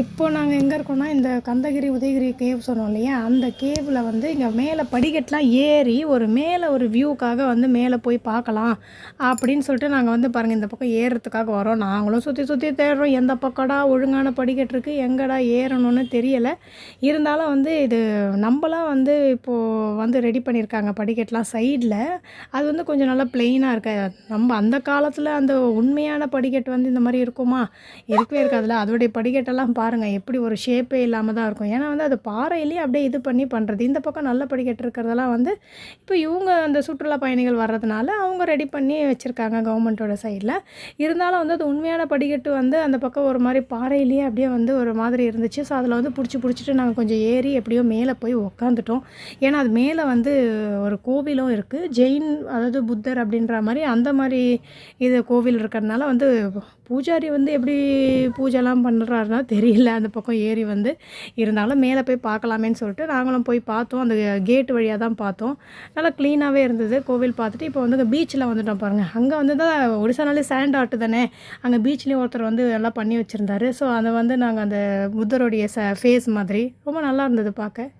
இப்போ நாங்கள் எங்கே இருக்கோம்னா இந்த கந்தகிரி உதயகிரி கேவ் சொன்னோம் இல்லையா? அந்த கேவில் வந்து இங்கே மேலே படிக்கட்டெலாம் ஏறி ஒரு மேலே ஒரு வியூக்காக வந்து மேலே போய் பார்க்கலாம் அப்படின்னு சொல்லிட்டு நாங்கள் வந்து பாருங்கள் இந்த பக்கம் ஏறுறதுக்காக வரோம். நாங்களும் சுற்றி சுற்றி தேடுறோம். எந்த பக்கடா ஒழுங்கான படிக்கட்டு இருக்குது எங்கடா ஏறணும்னு தெரியலை. இருந்தாலும் வந்து இது நம்மளாம் வந்து இப்போது வந்து ரெடி பண்ணியிருக்காங்க படிக்கட்டுலாம் சைடில் அது வந்து கொஞ்சம் நல்லா பிளெயினாக இருக்க. நம்ம அந்த காலத்தில் அந்த உண்மையான படிக்கட்டு வந்து இந்த மாதிரி இருக்குமா? இருக்கவே இருக்காதுல்ல. அதோடைய படிக்கட்டெல்லாம் பாருங்கள் எப்படி ஒரு ஷேப்பே இல்லாமல் தான் இருக்கும். ஏன்னா வந்து அது பாறையிலேயே அப்படியே இது பண்ணி பண்ணுறது இந்த பக்கம் நல்ல படிக்கட்டு இருக்கிறதெல்லாம் வந்து இப்போ இவங்க அந்த சுற்றுலா பயணிகள் வர்றதுனால அவங்க ரெடி பண்ணி வச்சுருக்காங்க கவர்மெண்ட்டோட சைடில் இருந்தாலும் வந்து அது உண்மையான படிக்கட்டு வந்து அந்த பக்கம் ஒரு மாதிரி பாறையிலேயே அப்படியே வந்து ஒரு மாதிரி இருந்துச்சு. ஸோ அதில் வந்து பிடிச்சி பிடிச்சிட்டு நாங்கள் கொஞ்சம் ஏறி எப்படியோ மேலே போய் உக்காந்துட்டோம். ஏன்னா அது மேலே வந்து ஒரு கோவிலும் இருக்குது ஜெயின் அதாவது புத்தர் அப்படின்ற மாதிரி அந்த மாதிரி இது கோவில் இருக்கிறதுனால வந்து பூஜாரி வந்து எப்படி பூஜைலாம் பண்ணுறாருன்னா இல்லை அந்த பக்கம் ஏறி வந்து இருந்தாலும் மேலே போய் பார்க்கலாமேன்னு சொல்லிட்டு நாங்களும் போய் பார்த்தோம். அந்த கேட் வழியாக தான் பார்த்தோம். நல்லா க்ளீனாகவே இருந்தது. கோவில் பார்த்துட்டு இப்போ வந்து பீச்சில் வந்துட்டோம் பாருங்கள் அங்கே வந்து தான் ஒடிசானாலே சேண்ட் ஆர்ட் தானே? அங்கே பீச்லேயும் ஒருத்தர் வந்து நல்லா பண்ணி வச்சுருந்தாரு. ஸோ அதை வந்து நாங்கள் அந்த புத்தருடைய ச ஃபேஸ் மாதிரி ரொம்ப நல்லா இருந்தது பார்க்க.